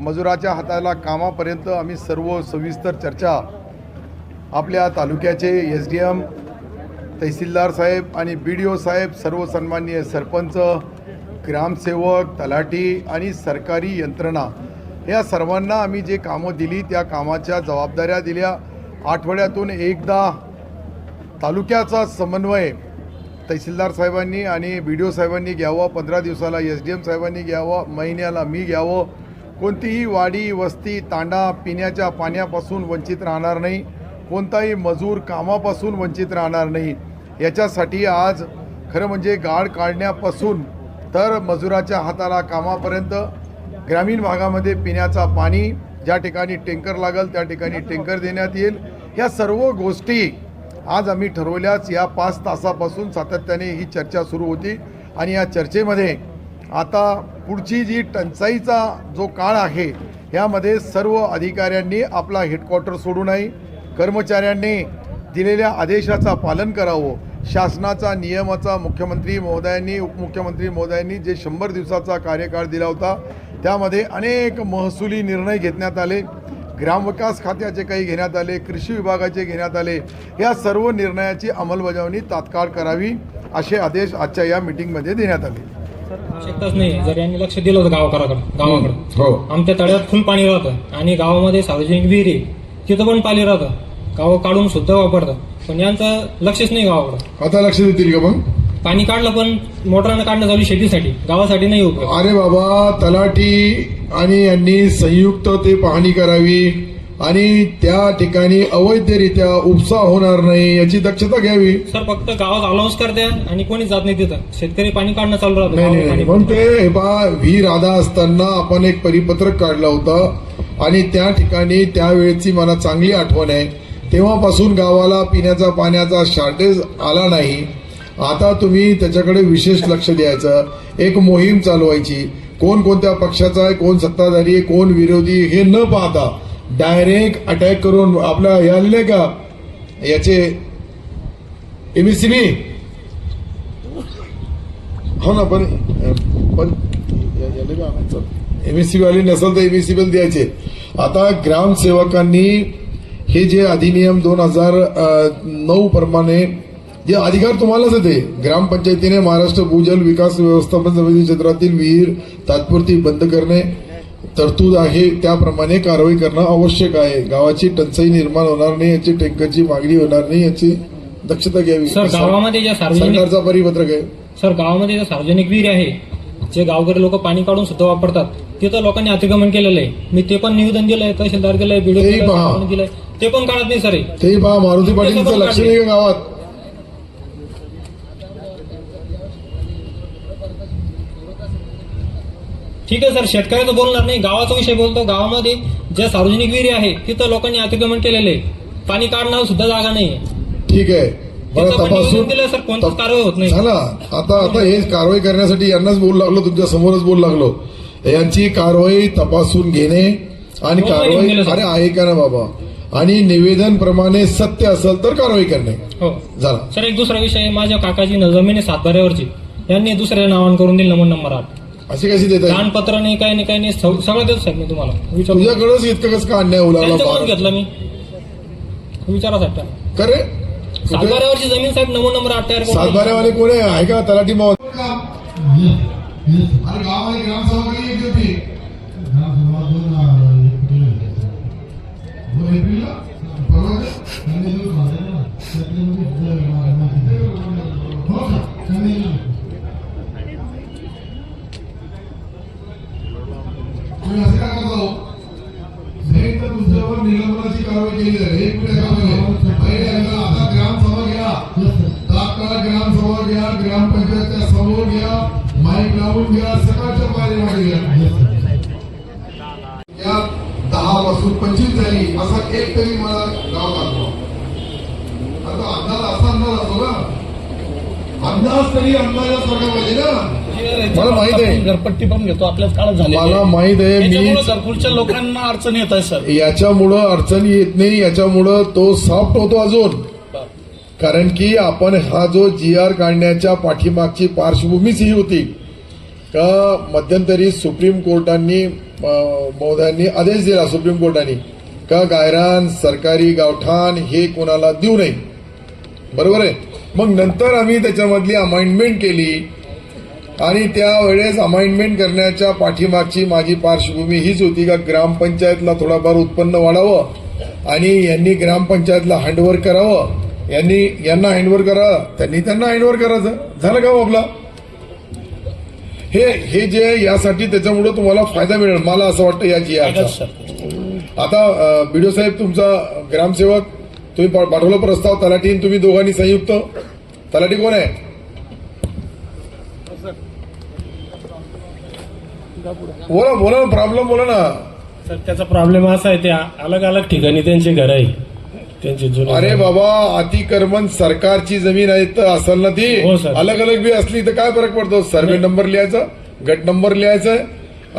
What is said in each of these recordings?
मजुराच्या हाताला कामापर्यंत आम्ही सर्व सविस्तर चर्चा आपल्या तालुक्याचे एस डी एम तहसीलदार साहेब आणि बी डी ओ साहेब सर्व सन्माननीय सरपंच ग्रामसेवक तलाठी आणि सरकारी यंत्रणा या सर्वांना आम्ही जे कामं दिली त्या कामाच्या जबाबदाऱ्या दिल्या. आठवड्यातून एकदा तालुक्याचा समन्वय तहसीलदार साहेबांनी आणि बी डी ओ साहेबांनी घ्यावं पंधरा दिवसाला एस डी एम साहेबांनी घ्यावं महिन्याला मी घ्यावं कोणतीही वाडी वस्ती तांडा पिण्याच्या पाण्यापासून वंचित राहणार नाही. कोणताही मजूर कामापासून वंचित राहणार नाही. याच्यासाठी आज खरं म्हणजे गाळ काढण्यापासून तर मजुराच्या हाताला कामापर्यंत ग्रामीण भागामध्ये पिण्याचा पाणी ज्या ठिकाणी टँकर लागेल त्या ठिकाणी टँकर देण्यात येईल. ह्या सर्व गोष्टी आज आम्ही ठरवल्याच या पाच तासापासून सातत्याने ही चर्चा सुरू होती. आणि या चर्चेमध्ये आता पुढची जी टंचाईचा जो काळ आहे यामध्ये सर्व अधिकाऱ्यांनी आपला हेडक्वार्टर सोडू नये. कर्मचाऱ्यांनी दिलेल्या आदेशाचा पालन करावं. शासनाचा नियमाचा मुख्यमंत्री महोदयांनी उपमुख्यमंत्री महोदयांनी जे शंभर दिवसाचा कार्यकाळ दिला होता त्यामध्ये अनेक महसुली निर्णय घेण्यात आले. ग्रामविकास खात्याचे काही घेण्यात आले कृषी विभागाचे घेण्यात आले. या सर्व निर्णयाची अंमलबजावणी तात्काळ करावी असे आदेश आजच्या या मिटिंगमध्ये देण्यात आले. आवश्यकताच नाही. जर यांनी लक्ष दिलं होतं गावाकडे. गावाकडे हो. आमच्या तळ्यात फुल पाणी राहतं. आणि गावामध्ये सार्वजनिक विहीर तिथं पण पाणी राहतं. गाव काढून सुद्धा वापरतं पण यांचं लक्षच नाही गावाकडं. आता लक्ष देतील का मग? पाणी काढलं पण मोटरानं काढणं चालू शेतीसाठी. गावासाठी नाही उपयोग. अरे बाबा तलाठी आणि यांनी संयुक्त ते पाहणी करावी. आणि त्या ठिकाणी अवैधरित्या उपसा होणार नाही याची दक्षता घ्यावी. सर फक्त गावात अलाउन्स करते आणि कोणी जात नाही तिथं. शेतकरी पाणी काढणं चालू राहतं. नाही नाही, गावात नाही. पाणी- ते हे बा व्ही राधा असताना आपण एक परिपत्रक काढलं होतं आणि त्या ठिकाणी त्यावेळेची मला चांगली आठवण आहे. तेव्हापासून गावाला पिण्याचा पाण्याचा शॉर्टेज आला नाही. आता तुम्ही त्याच्याकडे विशेष लक्ष द्यायचं. एक मोहीम चालवायची. कोण कोणत्या पक्षाचा आहे कोण सत्ताधारी आहे कोण विरोधी हे न पाहता डायरेक्ट अटॅक करून आपल्या हे आलेले का? याचे एमएससीबी? हो ना पण पण एमएससीबी आली नसेल तर एमएससीबी द्यायचे. आता ग्रामसेवकांनी हे जे अधिनियम दोन हजार नऊ प्रमाणे जे अधिकार तुम्हालाच येते ग्रामपंचायतीने महाराष्ट्र भूजल विकास व्यवस्थापन समिती क्षेत्रातील विहीर तात्पुरती बंद करणे तरतूद आहे त्याप्रमाणे कारवाई करणं आवश्यक आहे. गावाची टंचाई निर्माण होणार नाही याची टँकरची मागणी होणार नाही याची दक्षता घ्यावी. सर गावामध्ये ज्या सार्वजनिक सरकारचा परिपत्रक आहे. सर गावामध्ये जे सार्वजनिक विहीर आहे जे गावकरी लोक पाणी काढून सुद्धा वापरतात तिथं लोकांनी अतिक्रमण केलेलं आहे. मी ते पण निवेदन दिलंय तहसीलदार दिलंय बीडीओ तेही पहा. दिलंय. ते पण काढत नाही सर. हे. तेही पहा मारुती पाटीलचं लक्ष नाही का गावात? ठीक आहे सर शेतकऱ्याचं बोलणार नाही. गावाचा विषय बोलतो. गावामध्ये ज्या सार्वजनिक विहिरी आहे तिथं लोकांनी अतिक्रमण केलेलं आहे. पाणी काढण्यावर सुद्धा जागा नाही ठीक आहे. बरं तिथं पण तपासून दिलंय सर कोणतीच कारवाई होत नाही. झाला. आता आता हे कारवाई करण्यासाठी यांनाच बोलू लागलो तुमच्या समोरच बोलू लागलो. यांची कारवाई तपासून घेणे आणि हो, कारवाई निवेदन दिलं. अरे ऐका ना बाबा? आणि निवेदन प्रमाणे सत्य असेल तर कारवाई करणे. हो. झाला. सर एक दुसरा विषय माझ्या काकाची न जमीन आहे सातबाऱ्यावरची. यांनी दुसऱ्या नावानं करून दिलं नंबर नंबर आठ. अशी कशी देत आहे दानपत्र नाही काही नाही काही नाही सग- सगळं देतो साहेब मी तुम्हाला विचारू तुझ्याकडेच इतकं कसं का अन्याय होऊ लागला त्यांच्याकडून फार? घेतलं मी विचारा साहेब करे कुठे सातबाऱ्यावरची जमीन साहेब नमून नंबर आठ तयार करून सातबाऱ्यावाले कोण आहे आहे का तलाठी अरे गावामध्ये ग्रामसभा कधी येते होती दोन एप्रिलला परवा तुम्ही असं का करता हो? नाही तर निलंबनाची कारवाई केली जाईल एक मिनिट यामध्ये. पहिले एकदा आता ग्रामसभा घ्या. तात्काळ ग्रामसभा घ्या ग्रामपंचायतच्या समोर घ्या माईक लावून घ्या सकाळच्या पारी घ्या. दहा पासून पंचवीस झाली. असा एक तरी मला गाव दाखवा आता अंदाज असा अंदाज असतो ना अंदाज तरी अंदाजासारखा पाहिजे ना. मला माहीत आहे. घरपट्टी पण घेतो आपल्याच काळात झाले मला माहीत आहे मी घरकुलच्या लोकांना अडचण येत आहे सर. याच्यामुळं अडचण येत नाही याच्यामुळं तो सॉफ्ट होतो अजून. कारण की आपण हा जो जी आर काढण्याच्या पाठीमागची पार्श्वभूमीच ही होती. का मध्यंतरी सुप्रीम कोर्टांनी अं, महोदयांनी आदेश दिला सुप्रीम कोर्टाने का गायरान सरकारी गावठाण हे कोणाला देऊ नये. बरोबर आहे? मग नंतर आम्ही त्याच्यामधली अमाइंडमेंट केली. आणि त्यावेळेस अमाइंडमेंट करण्याच्या पाठीमागची माझी पार्श्वभूमी हीच होती का ग्रामपंचायतला थोडाफार उत्पन्न वाढावं आणि यांनी ग्रामपंचायतला हँडओव्हर करावं. यांनी यांना हँडओव्हर करावं त्यांनी त्यांना हँडओव्हर करायचं झालं का हो आपला? हे हे जे यासाठी त्याच्यामुळे तुम्हाला फायदा मिळेल. मला असं वाटतं याची आता बीडीओ साहेब तुमचा ग्रामसेवक तुम्ही पाठवला प्रस्ताव तलाठी तुम्ही दोघांनी संयुक्त. तलाठी कोण आहे? बोला बोला ना प्रॉब्लेम बोला ना. सर त्याचा प्रॉब्लेम असा आहे ते अलग अलग ठिकाणी त्यांची घर आहे. त्यांची जुनी अरे घरं. बाबा अतिक्रमण सरकारची जमीन आहे तर असेल ना ती. हो, सर. अलग अलग बी असली तर काय फरक पडतो? सर्वे नंबर लिहायचा गट नंबर लिहायचा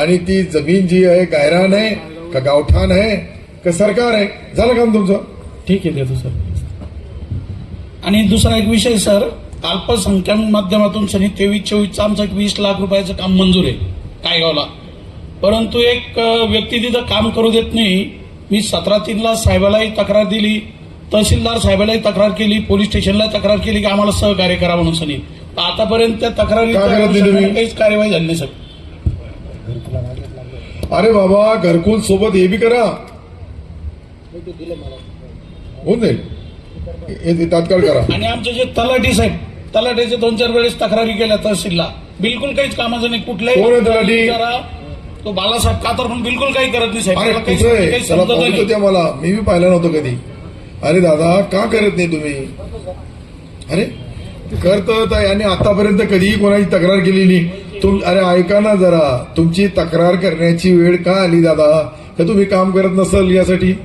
आणि ती जमीन जी आहे गायरान आहे का गावठाण आहे का सरकार आहे. झालं काम तुमचं? ठीक आहे देतो सर. आणि दुसरा एक विषय सर अल्पसंख्याक माध्यमातून सनी तेवीस चोवीसचं आमचं एक वीस लाख रुपयाचं काम मंजूर आहे कायगावला. परंतु एक व्यक्ती तिथं काम करू देत नाही. मी सतरा तीनला साहेबालाही तक्रार दिली तहसीलदार साहेबालाही तक्रार केली पोलीस स्टेशनला तक्रार केली की आम्हाला सहकार्य करा म्हणून सनी आतापर्यंत त्या तक्रारी? काहीच कार्यवाही झाली नाही सर. अरे बाबा घरकुल सोबत हे बी करा. होऊन जाईल. तात्काळ करा. आणि आमचे जे तलाठी साहेब तलाठीचे दोन चार वेळेस तक्रारी केल्या तहसीलला. बिलकुल काहीच कामाचं नाही. कुठल्याही तलाठी? तो बालासाहेब कातर पण बिलकुल काही करत नाही साहेब. काही- मला. मी बी पाहिलं नव्हतं कधी. अरे दादा का करत नाही तुम्ही? अरे करत आणि आतापर्यंत कधीही कोणाची तक्रार केली नाही. तुम अरे ऐका ना जरा. तुमची तक्रार करण्याची वेळ का आली दादा? तर तुम्ही काम करत नसल यासाठी?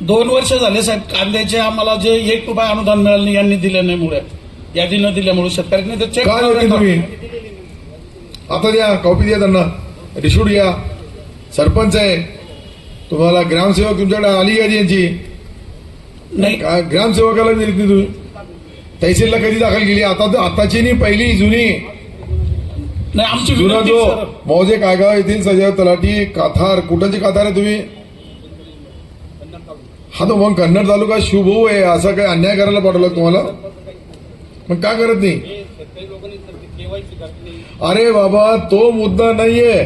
दोन वर्ष झाले साहेब कांद्याचे आम्हाला जे एक रुपया अनुदान मिळालं नाही यांनी दिलं नाही मुळे यादी न दिल्यामुळे शेतकऱ्यांनी ते चेक का नाही तुम्ही? आता द्या कॉपी द्या त्यांना. रिशूट घ्या. सरपंच आहे. तुम्हाला ग्रामसेवक तुमच्याकडे आली यादी यांची नाही. काय ग्रामसेवकाला दिली नाही तुम्ही तहसीलला कधी दाखल केली? आता आताची नाही पहिली जुनी. नाही आमची जुना विनंती जो सर. मौजे कायगाव येथील सजाव तलाठी काथार कुठंची काथार आहे तुम्ही? हा तो मग कन्नड तालुका शुभू आहे असं काही अन्याय करायला पाठवलं तुम्हाला? मग का करत नाही? अरे बाबा तो मुद्दा नाहीये.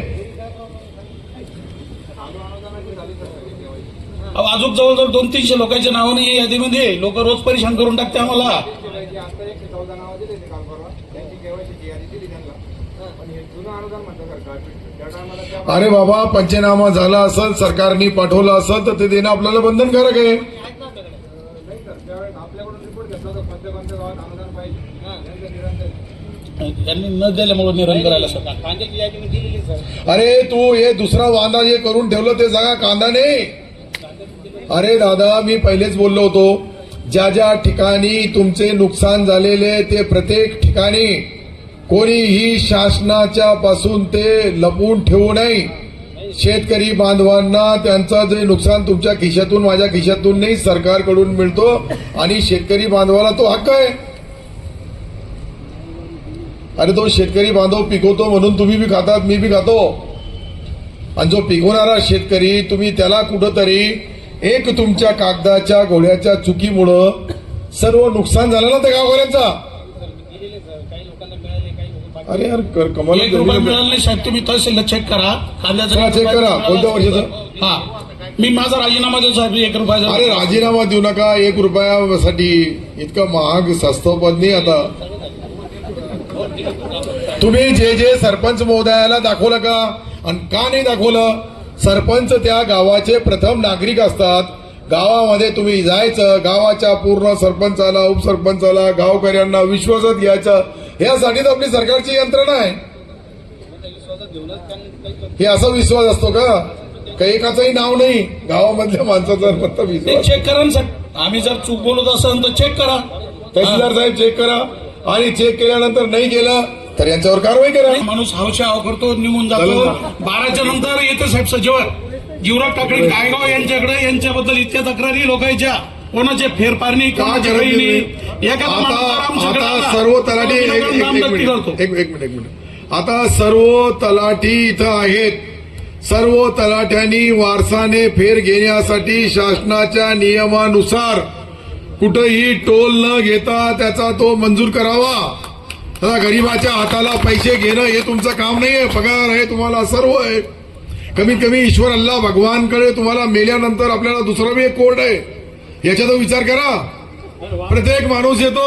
अजून जवळजवळ दोन तीनशे लोकांच्या नावाने या यादीमध्ये. लोक रोज परेशान करून टाकते आम्हाला. अरे बाबा पंचनामा झाला असेल सरकारने पाठवलं असेल तर ते देणं आपल्याला बंधनकारक आहे. यांनी न दिल्यामुळे निरण करायला सर. अरे तू हे दुसरा वांदा जे करून ठेवलं ते जागा कांदा नाही. अरे दादा मी पहिलेच बोललो होतो ज्या ज्या ठिकाणी तुमचे नुकसान झालेले ते प्रत्येक ठिकाणी कोणीही शासनाच्या पासून ते लपवून ठेवू नये. शेतकरी बांधवांना त्यांचं जे नुकसान तुमच्या खिशातून माझ्या खिशातून नाही सरकारकडून मिळतो आणि शेतकरी बांधवाला तो हक्क आहे. अरे तो शेतकरी बांधव पिकवतो म्हणून तुम्ही बी खातात मी बी खातो. आणि जो पिकवणारा शेतकरी तुम्ही त्याला कुठंतरी एक तुमच्या कागदाच्या घोड्याच्या चुकीमुळं सर्व नुकसान झालं ना त्या गावकऱ्यांचा? अरे यार कर- कमाल एक रुपया मिळालं नाही साहेब तुम्ही तहसीलला चेक करा. कांद्याचं हा, करा. कोणत्या वर्षाचं? हा. मी माझा राजीनामा देतो साहेब एक रुपयाचा. अरे राजीनामा देऊ नका एक रुपयासाठी इतकं महाग स्वस्त पद नाही आता. तुम्ही जे जे सरपंच महोदयाला दाखवलं का? आणि का नाही दाखवलं? सरपंच त्या गावाचे प्रथम नागरिक असतात. गावामध्ये तुम्ही जायचं गावाच्या पूर्ण सरपंचाला उपसरपंचाला गावकऱ्यांना विश्वासात घ्यायचं यासाठीच आपली सरकारची यंत्रणा आहे. हे असा विश्वास असतो का? काही एकाचंही नाव नाही? गावामधल्या माणसाचा फक्त विश्वास. चेक करा ना साहेब आम्ही जर चूक बोलत असेल तर चेक करा. तहसीलदार साहेब चेक करा. आणि चेक केल्यानंतर नाही केलं तर यांच्यावर कारवाई करा. माणूस हावशा हाव करतो निघून जातो. बाराच्या नंतर येते साहेब सजेवर जीवराज टाकळे गायगाव यांच्याकडे यांच्याबद्दल इतक्या तक्रारी लोकांच्या कोणाचे फेरपारणी का आता सर्व तलाठी एक मिनिट एक मिनिट. आता सर्व तलाठी इथं आहेत. सर्व तलाठ्यांनी वारसाने फेर घेण्यासाठी शासनाच्या नियमानुसार कुठंही टोल न घेता त्याचा तो मंजूर करावा. आता गरीबाच्या हाताला पैसे घेणं हे तुमचं काम नाहीये. पगार आहे तुम्हाला सर्व आहे. कमीत कमी ईश्वर अल्लाह भगवानकडे तुम्हाला मेल्यानंतर आपल्याला दुसरा बी एक कोर्ट आहे. याचा तो विचार करा. प्रत्येक माणूस येतो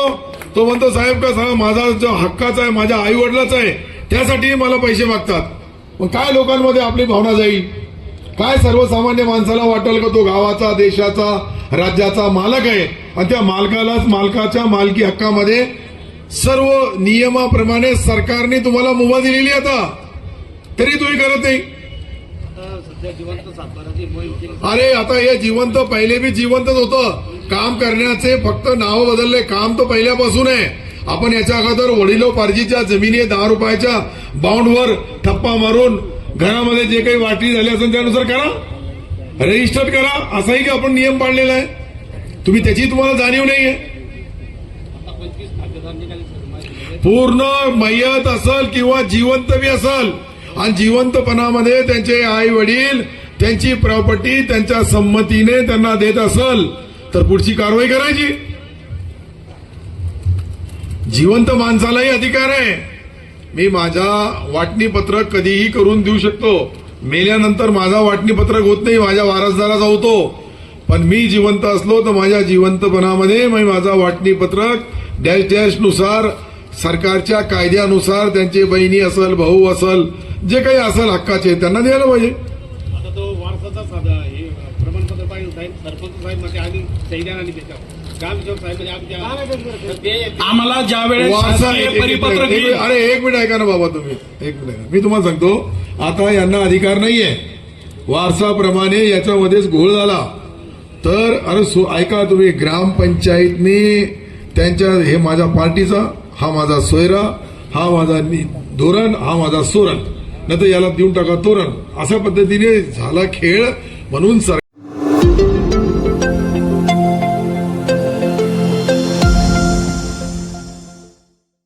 तो म्हणतो साहेब का साहेब माझा जो हक्काचा आहे माझ्या आई वडिलाचा आहे त्यासाठी मला पैसे मागतात. मग काय लोकांमध्ये आपली भावना जाईल? काय सर्वसामान्य माणसाला वाटेल का तो गावाचा देशाचा राज्याचा मालक आहे? आणि त्या मालकालाच मालकाच्या मालकी हक्कामध्ये सर्व नियमाप्रमाणे सरकारने तुम्हाला मुभा दिलेली आता. तरी तुम्ही करत नाही. अरे आता हे जिवंत पहिले बी जिवंतच होतं. काम करण्याचे फक्त नाव बदलले. काम तर पहिल्यापासून आहे. आपण याच्या अगोदर वडिलोपार्जीच्या जमिनी दहा रुपयाच्या बाउंडवर ठप्पा मारून घरामध्ये जे काही वाटणी झाली असेल त्यानुसार करा. रजिस्टर करा. असाही की आपण नियम पाळलेला आहे. तुम्ही त्याची तुम्हाला जाणीव नाहीये. पूर्ण मयत असल किंवा जिवंत बी असल आणि जिवंतपणामध्ये त्यांचे आई वडील त्यांची प्रॉपर्टी त्यांच्या संमतीने त्यांना देत असल तर पुढची कारवाई करायची. जिवंत माणसालाही अधिकार आहे. मी माझा वाटणी पत्रक कधीही करून देऊ शकतो. मेल्यानंतर माझा वाटणी पत्रक होत नाही माझ्या वारसदाराचा होतो. पण मी जिवंत असलो तर माझ्या जिवंतपणामध्ये मी माझा वाटणी पत्रक डॅश डॅशनुसार सरकारच्या कायद्यानुसार त्यांचे बहिणी असल भाऊ असल जे काही असल हक्काचे त्यांना द्यायला पाहिजे. आता तो वारसाचा साधा हे प्रमाणपत्र पाहिजे साहेब सरपंच साहेब म्हणजे म्हणजे आम्हाला ज्या वेळेस अरे एक मिनिट ऐका ना बाबा तुम्ही. एक मिनिट ऐका. मी तुम्हाला सांगतो आता यांना अधिकार नाहीये. वारसाप्रमाणे याच्यामध्येच घोळ झाला. तर अरे सो- ऐका तुम्ही ग्रामपंचायतनी त्यांच्या हे माझ्या पार्टीचा हा माझा सोयरा हा माझा नि- धोरण हा माझा सोरण. नाही तर याला देऊन टाका तोरण. अशा पद्धतीने झाला खेळ म्हणून